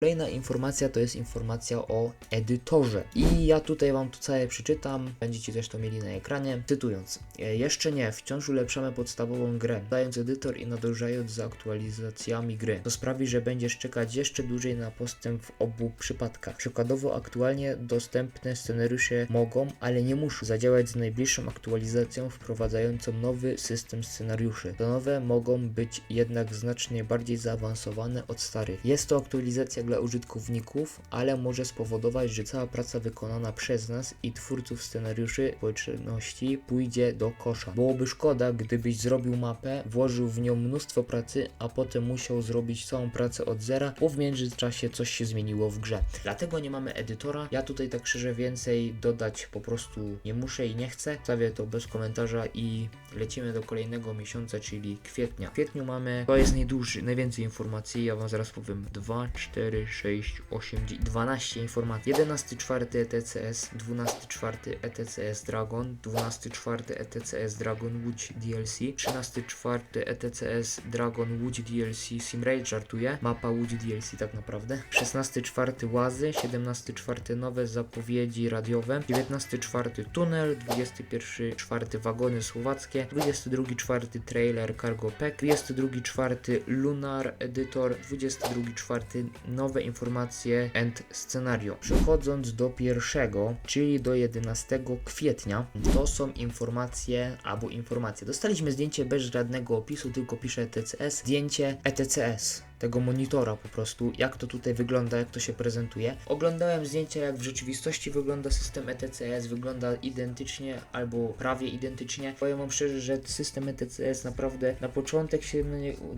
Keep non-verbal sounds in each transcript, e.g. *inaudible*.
Kolejna informacja to jest informacja o edytorze. I ja tutaj wam to całe przeczytam, będziecie też to mieli na ekranie. Cytując, "E, jeszcze nie, wciąż ulepszamy podstawową grę, dając edytor i nadążając za aktualizacjami gry. To sprawi, że będziesz czekać jeszcze dłużej na postęp w obu przypadkach. Przykładowo aktualnie dostępne scenariusze mogą, ale nie muszą zadziałać z najbliższą aktualizacją wprowadzającą nowy system scenariuszy. To nowe mogą być jednak znacznie bardziej zaawansowane od starych. Jest to aktualizacja dla użytkowników, ale może spowodować, że cała praca wykonana przez nas i twórców scenariuszy społeczności pójdzie do kosza. Byłoby szkoda, gdybyś zrobił mapę, włożył w nią mnóstwo pracy, a potem musiał zrobić całą pracę od zera, bo w międzyczasie coś się zmieniło w grze. Dlatego nie mamy edytora. Ja tutaj tak szczerze więcej dodać po prostu nie muszę i nie chcę. Stawię to bez komentarza i lecimy do kolejnego miesiąca, czyli kwietnia. W kwietniu mamy, to jest najdłuższy, najwięcej informacji, ja wam zaraz powiem 2, 4, 6, 8, 9, 12 informacji. 11 czwarty ETCS, 12 czwarty ETCS Dragon, 12 czwarty ETCS Dragon Łódź DLC, 13 czwarty ETCS Dragon Łódź DLC Simrail żartuję, mapa Łódź DLC tak naprawdę, 16 czwarty Łazy, 17 czwarty nowe zapowiedzi radiowe, 19 czwarty Tunel, 21 czwarty Wagony Słowackie, 22 czwarty Trailer Cargo Pack, 22 czwarty Lunar Editor, 22 czwarty nowe informacje and scenario. Przechodząc do pierwszego, czyli do 11 kwietnia, to są informacje albo informacje. Dostaliśmy zdjęcie bez żadnego opisu, tylko pisze ETCS, zdjęcie ETCS tego monitora po prostu, jak to tutaj wygląda, jak to się prezentuje. Oglądałem zdjęcia, jak w rzeczywistości wygląda system ETCS, wygląda identycznie albo prawie identycznie. Powiem wam szczerze, że system ETCS naprawdę na początek się,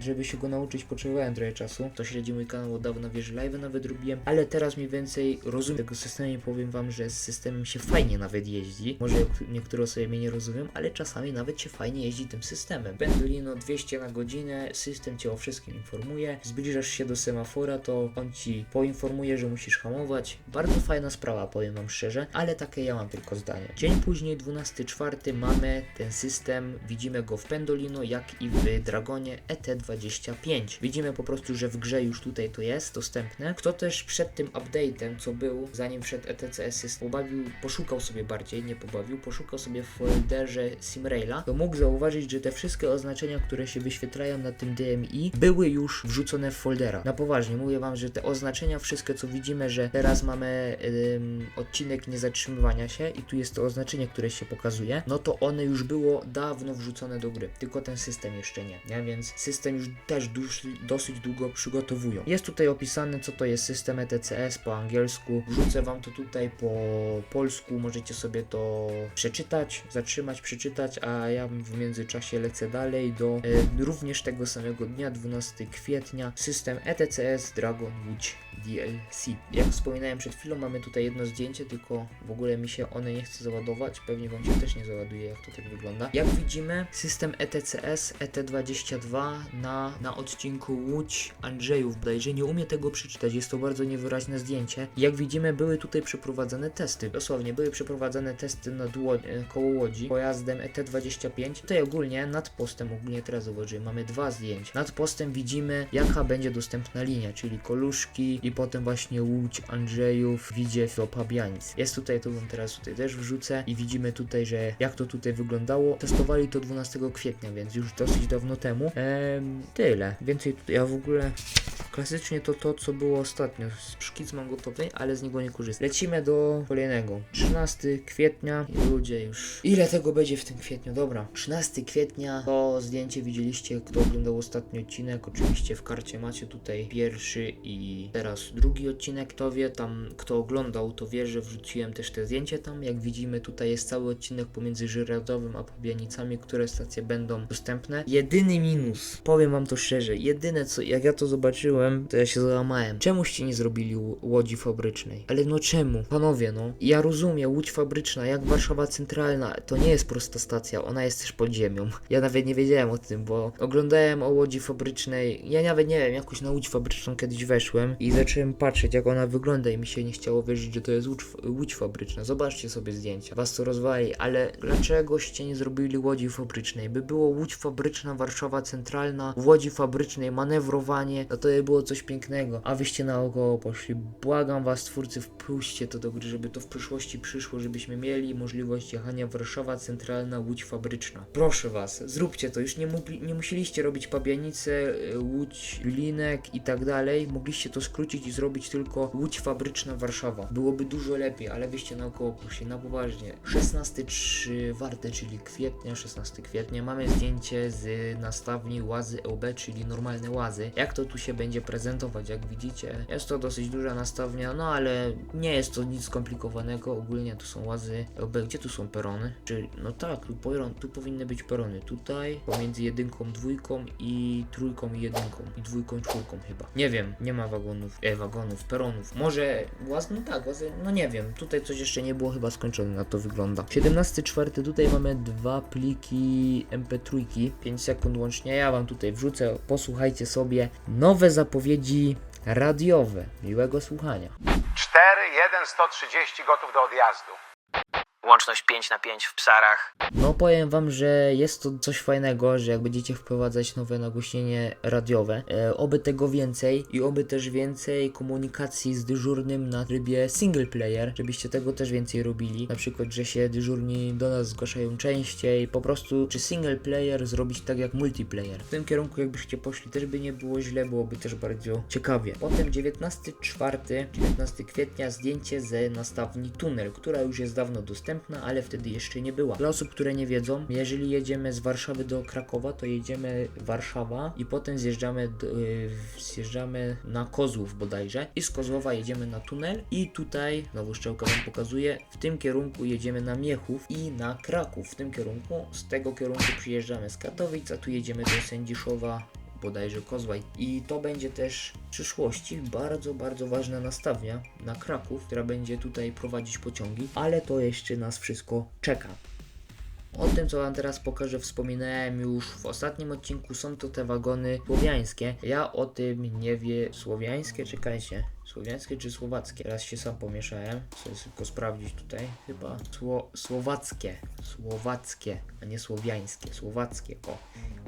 żeby się go nauczyć, potrzebowałem trochę czasu. To śledzi mój kanał od dawna, wiesz, live nawet robiłem, ale teraz mniej więcej rozumiem tego systemu i powiem wam, że z systemem się fajnie nawet jeździ. Może niektóre osoby mnie nie rozumiem, ale czasami nawet się fajnie jeździ tym systemem. Pendolino 200 na godzinę, system cię o wszystkim informuje. Zbliżasz się do semafora, to on ci poinformuje, że musisz hamować. Bardzo fajna sprawa, powiem wam szczerze, ale takie ja mam tylko zdanie. Dzień później, 12.04, mamy ten system, widzimy go w Pendolino, jak i w Dragonie ET25. Widzimy po prostu, że w grze już tutaj to jest dostępne. Kto też przed tym update'em, co był, zanim wszedł ETCS pobawił, poszukał sobie bardziej, nie pobawił, poszukał sobie w folderze Simraila, to mógł zauważyć, że te wszystkie oznaczenia, które się wyświetlają na tym DMI, były już wrzucone foldera. Na poważnie, mówię wam, że te oznaczenia, wszystkie co widzimy, że teraz mamy ym, odcinek niezatrzymywania się i tu jest to oznaczenie, które się pokazuje, no to one już było dawno wrzucone do gry, tylko ten system jeszcze nie, nie? Więc system już też duż, dosyć długo przygotowują. Jest tutaj opisane, co to jest system ETCS po angielsku. Wrzucę wam to tutaj po polsku, możecie sobie to przeczytać, zatrzymać, przeczytać, a ja w międzyczasie lecę dalej do e, również tego samego dnia, 12 kwietnia, system ETCS Dragon Łódź DLC. Jak wspominałem przed chwilą, mamy tutaj jedno zdjęcie, tylko w ogóle mi się one nie chce załadować, pewnie wam się też nie załaduje, jak to tak wygląda. Jak widzimy, system ETCS ET22 na, na odcinku Łódź Andrzejów bodajże, nie umie tego przeczytać, jest to bardzo niewyraźne zdjęcie. Jak widzimy, były tutaj przeprowadzane testy, dosłownie, były przeprowadzane testy nad e, koło Łodzi pojazdem E ET25. Tutaj ogólnie nad postem, ogólnie teraz zauważyłem, mamy dwa zdjęcia. Nad postem widzimy, jaka będzie dostępna linia, czyli Koluszki i potem właśnie Łódź Andrzejów, Widziew do Pabianic. Jest tutaj, to wam teraz tutaj też wrzucę i widzimy tutaj, że jak to tutaj wyglądało. Testowali to 12 kwietnia, więc już dosyć dawno temu. Ehm, tyle. Więcej tutaj, ja w ogóle klasycznie to to, co było ostatnio. Szkic mam gotowy, ale z niego nie korzystam. Lecimy do kolejnego. 13 kwietnia i ludzie już... Ile tego będzie w tym kwietniu? Dobra. 13 kwietnia to zdjęcie widzieliście, kto oglądał ostatni odcinek. Oczywiście w karcie macie tutaj pierwszy i teraz drugi odcinek. Kto wie, tam kto oglądał, to wie, że wrzuciłem też te zdjęcie tam. Jak widzimy, tutaj jest cały odcinek pomiędzy Żyradowym a Pabianicami, które stacje będą dostępne. Jedyny minus, powiem wam to szczerze, jedyne co, jak ja to zobaczyłem, to ja się załamałem. Czemuście nie zrobili łodzi fabrycznej? Ale no czemu? Panowie, no. Ja rozumiem, łódź fabryczna, jak Warszawa Centralna, to nie jest prosta stacja, ona jest też pod ziemią. *laughs* Ja nawet nie wiedziałem o tym, bo oglądałem o łodzi fabrycznej, ja nawet nie wiem, jakoś na łódź fabryczną kiedyś weszłem i zacząłem patrzeć, jak ona wygląda i mi się nie chciało wierzyć, że to jest łódź, łódź fabryczna. Zobaczcie sobie zdjęcia, was to rozwali, ale dlaczegoście nie zrobili łodzi fabrycznej? By było łódź fabryczna, Warszawa Centralna, w łodzi fabrycznej manewrowanie, no to by było było coś pięknego, a wyście naokoło poszli. Błagam was, twórcy, wpuśćcie to do gry, żeby to w przyszłości przyszło, żebyśmy mieli możliwość jechania Warszawa Centralna Łódź Fabryczna. Proszę was, zróbcie to. Już nie, nie musieliście robić Pabianice, y, Łódź, Linek i tak dalej. Mogliście to skrócić i zrobić tylko Łódź Fabryczna Warszawa. Byłoby dużo lepiej, ale wyście naokoło poszli, na poważnie. 16 warte, czyli kwietnia, 16 kwietnia. Mamy zdjęcie z nastawni łazy EUB, czyli normalne łazy. Jak to tu się będzie prezentować? Jak widzicie, jest to dosyć duża nastawnia, no ale nie jest to nic skomplikowanego. Ogólnie tu są łazy EUB. Gdzie tu są perony? Czy, no tak, tu, peron, tu powinny być perony. Tutaj, pomiędzy jedynką, dwójką i trójką i jedynką. I dwójką, czwórką chyba. Nie wiem, nie ma wagonów, e, wagonów, peronów. Może łaz, no tak, łazy, no nie wiem. Tutaj coś jeszcze nie było chyba skończone, na to wygląda. 17.4. Tutaj mamy dwa pliki MP3, 5 sekund łącznie. Ja wam tutaj wrzucę, posłuchajcie sobie. Nowe zapowiedzi radiowe. Miłego słuchania. 4, 1, 130 gotów do odjazdu. Łączność 5 na 5 w psarach. No powiem wam, że jest to coś fajnego, że jak będziecie wprowadzać nowe nagłośnienie radiowe, e, oby tego więcej i oby też więcej komunikacji z dyżurnym na trybie single player, żebyście tego też więcej robili. Na przykład, że się dyżurni do nas zgłaszają częściej, po prostu czy single player zrobić tak jak multiplayer. W tym kierunku jakbyście poszli też by nie było źle, byłoby też bardzo ciekawie. Potem 19.4, 19 kwietnia zdjęcie z nastawni Tunel, która już jest dawno dostępna, ale wtedy jeszcze nie była. Dla osób, które nie wiedzą, jeżeli jedziemy z Warszawy do Krakowa, to jedziemy Warszawa i potem zjeżdżamy, yy, zjeżdżamy na Kozłów bodajże i z Kozłowa jedziemy na tunel i tutaj, znowu szczelka wam pokazuje, w tym kierunku jedziemy na Miechów i na Kraków. W tym kierunku, z tego kierunku przyjeżdżamy z Katowic, a tu jedziemy do Sędziszowa, bodajże Kozłaj. I to będzie też w przyszłości bardzo, bardzo ważna nastawnia na Kraków, która będzie tutaj prowadzić pociągi, ale to jeszcze nas wszystko czeka. O tym, co Wam teraz pokażę, wspominałem już w ostatnim odcinku. Są to te wagony słowiańskie. Ja o tym nie wie. Słowiańskie, czekajcie. Słowiańskie czy słowackie? Teraz się sam pomieszałem. Chcę tylko sprawdzić tutaj. Chyba Sło słowackie. Słowackie, a nie słowiańskie. Słowackie, o.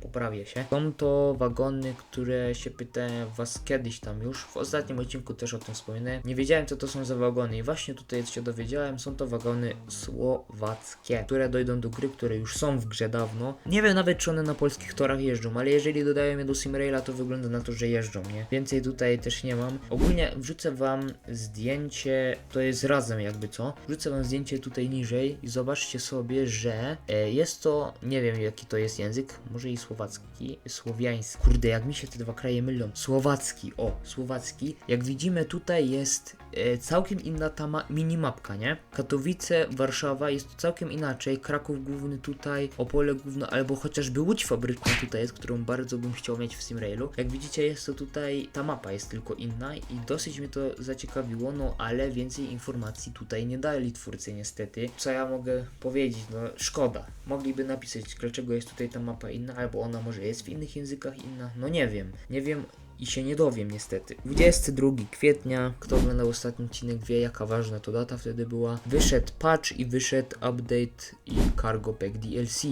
Poprawię się. Są to wagony, które się pytałem was kiedyś tam już. W ostatnim odcinku też o tym wspominałem. Nie wiedziałem, co to są za wagony i właśnie tutaj się dowiedziałem. Są to wagony słowackie, które dojdą do gry, które już są w grze dawno. Nie wiem nawet, czy one na polskich torach jeżdżą, ale jeżeli dodają je do Simraila, to wygląda na to, że jeżdżą, nie? Więcej tutaj też nie mam. Ogólnie wrzucę wam zdjęcie, to jest razem jakby co. Wrzucę wam zdjęcie tutaj niżej i zobaczcie sobie, że e, jest to, nie wiem jaki to jest język, może i słowacki, słowiański. Kurde, jak mi się te dwa kraje mylą. Słowacki, o, słowacki. Jak widzimy tutaj jest e, całkiem inna ta ma- minimapka, nie? Katowice, Warszawa jest to całkiem inaczej. Kraków główny tutaj, Opole główne, albo chociażby Łódź fabryczna tutaj jest, którą bardzo bym chciał mieć w Simrailu. Jak widzicie jest to tutaj, ta mapa jest tylko inna i dosyć mnie to zaciekawiło, no ale więcej informacji tutaj nie dali twórcy niestety. Co ja mogę powiedzieć? No szkoda. Mogliby napisać, dlaczego jest tutaj ta mapa inna, albo ona może jest w innych językach inna. No nie wiem. Nie wiem i się nie dowiem niestety. 22 kwietnia, kto oglądał ostatni odcinek wie jaka ważna to data wtedy była. Wyszedł patch i wyszedł update i cargo pack DLC.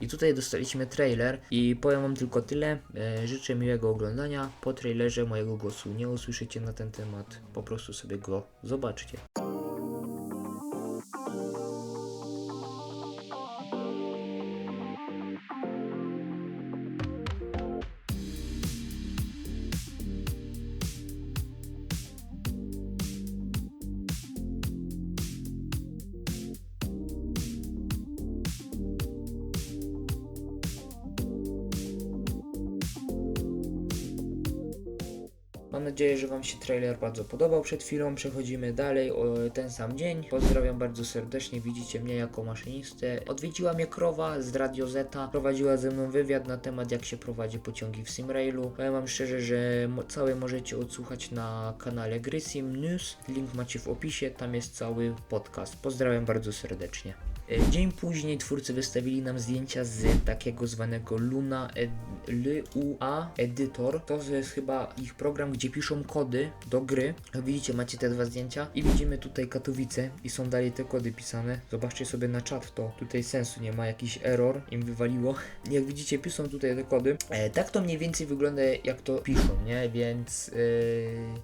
I tutaj dostaliśmy trailer i powiem wam tylko tyle. E, życzę miłego oglądania. Po trailerze mojego głosu nie usłyszycie na ten temat. Po prostu sobie go zobaczcie. Mam nadzieję, że Wam się trailer bardzo podobał przed chwilą. Przechodzimy dalej o ten sam dzień. Pozdrawiam bardzo serdecznie. Widzicie mnie jako maszynistę. Odwiedziła mnie Krowa z Radio Zeta. Prowadziła ze mną wywiad na temat, jak się prowadzi pociągi w Simrailu. Powiem Wam szczerze, że całe możecie odsłuchać na kanale Gry Sim News. Link macie w opisie. Tam jest cały podcast. Pozdrawiam bardzo serdecznie. E, Dzień później twórcy wystawili nam zdjęcia z takiego zwanego Luna Ed Lua Editor. To jest chyba ich program, gdzie piszą kody do gry. Jak widzicie, macie te dwa zdjęcia i widzimy tutaj Katowice i są dalej te kody pisane. Zobaczcie sobie na czat to. Tutaj sensu nie ma, jakiś error im wywaliło. *laughs* Jak widzicie, piszą tutaj te kody. E, tak to mniej więcej wygląda, jak to piszą, nie? Więc yy,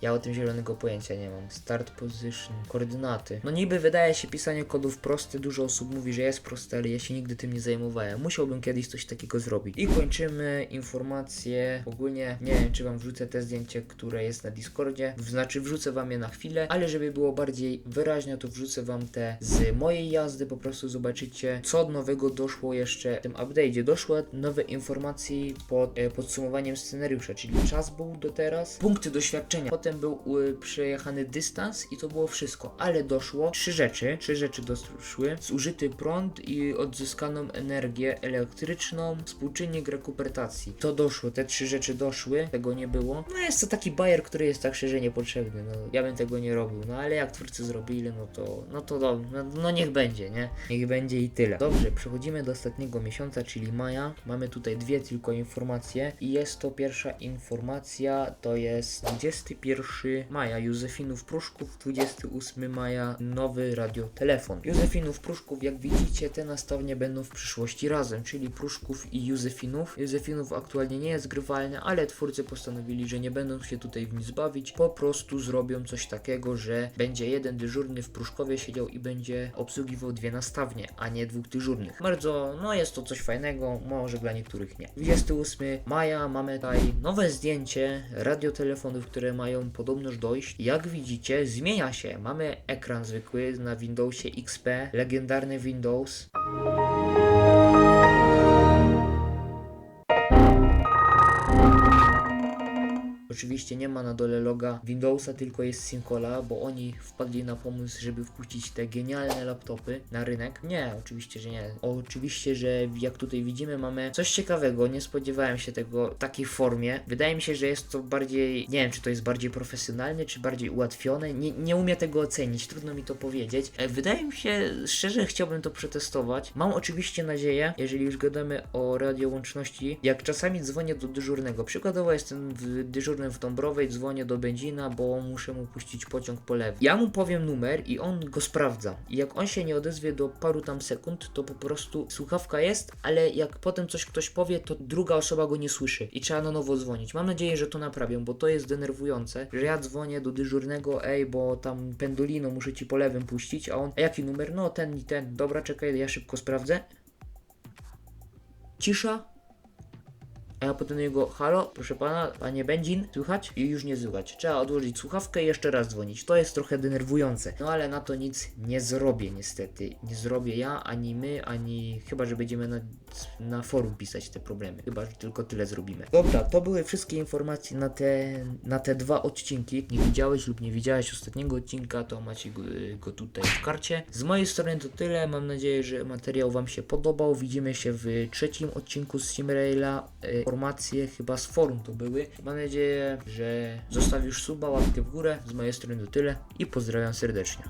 ja o tym zielonego pojęcia nie mam. Start position, koordynaty. No niby wydaje się pisanie kodów proste, dużo osób mówi, że jest proste, ale ja się nigdy tym nie zajmowałem. Musiałbym kiedyś coś takiego zrobić. I kończymy informacje. Ogólnie nie wiem, czy wam wrzucę te zdjęcie, które jest na Discordzie. Znaczy wrzucę wam je na chwilę, ale żeby było bardziej wyraźne, to wrzucę wam te z mojej jazdy. Po prostu zobaczycie, co nowego doszło jeszcze w tym update'cie. Doszły nowe informacje pod e, podsumowaniem scenariusza, czyli czas był do teraz, punkty doświadczenia. Potem był y, przejechany dystans i to było wszystko. Ale doszło trzy rzeczy. Trzy rzeczy doszły. Zużyty prąd i odzyskaną energię elektryczną, współczynnik rekuperacji. To doszło, te trzy rzeczy doszły, tego nie było. No jest to taki bajer, który jest tak szczerze niepotrzebny. No, ja bym tego nie robił, no ale jak twórcy zrobili, no to, no to do, no, no niech będzie, nie? Niech będzie i tyle. Dobrze, przechodzimy do ostatniego miesiąca, czyli maja. Mamy tutaj dwie tylko informacje i jest to pierwsza informacja, to jest 21 maja, Józefinów Pruszków, 28 maja, nowy radiotelefon. Józefinów Pruszków, jak widzicie, te nastawnie będą w przyszłości razem, czyli Pruszków i Józefinów. Józefinów aktualnie nie jest grywalny, ale twórcy postanowili, że nie będą się tutaj w nic bawić, po prostu zrobią coś takiego, że będzie jeden dyżurny w Pruszkowie siedział i będzie obsługiwał dwie nastawnie, a nie dwóch dyżurnych. Bardzo, no jest to coś fajnego, może dla niektórych nie. 28 maja mamy tutaj nowe zdjęcie radiotelefonów, które mają podobność dojść. Jak widzicie, zmienia się. Mamy ekran zwykły na Windowsie XP, legendarny Windows. Oczywiście nie ma na dole loga Windowsa, tylko jest Syncola, bo oni wpadli na pomysł, żeby wpuścić te genialne laptopy na rynek. Nie, oczywiście, że nie. Oczywiście, że jak tutaj widzimy, mamy coś ciekawego. Nie spodziewałem się tego w takiej formie. Wydaje mi się, że jest to bardziej, nie wiem, czy to jest bardziej profesjonalne, czy bardziej ułatwione. Nie, nie umiem tego ocenić, trudno mi to powiedzieć. E, Wydaje mi się, szczerze chciałbym to przetestować. Mam oczywiście nadzieję, jeżeli już gadamy o radiołączności, jak czasami dzwonię do dyżurnego. Przykładowo jestem w dyżurnym w Dąbrowej, dzwonię do Będzina, bo muszę mu puścić pociąg po lewej. Ja mu powiem numer i on go sprawdza. I jak on się nie odezwie do paru tam sekund, to po prostu słuchawka jest, ale jak potem coś ktoś powie, to druga osoba go nie słyszy i trzeba na nowo dzwonić. Mam nadzieję, że to naprawią, bo to jest denerwujące, że ja dzwonię do dyżurnego, ej, bo tam pendolino muszę ci po lewym puścić, a on, a jaki numer? No ten i ten. Dobra, czekaj, ja szybko sprawdzę. Cisza, a ja potem niego, halo, proszę pana, panie Benzin, słychać? I już nie słychać. Trzeba odłożyć słuchawkę i jeszcze raz dzwonić. To jest trochę denerwujące. No ale na to nic nie zrobię niestety. Nie zrobię ja, ani my, ani chyba, że będziemy na, na forum pisać te problemy. Chyba, że tylko tyle zrobimy. Dobra, to były wszystkie informacje na te, na te dwa odcinki. Nie widziałeś lub nie widziałeś ostatniego odcinka, to macie go, go tutaj w karcie. Z mojej strony to tyle. Mam nadzieję, że materiał wam się podobał. Widzimy się w trzecim odcinku z Simraila. Informacje chyba z forum to były. Mam nadzieję, że zostawisz suba, łapkę w górę. Z mojej strony to tyle i pozdrawiam serdecznie.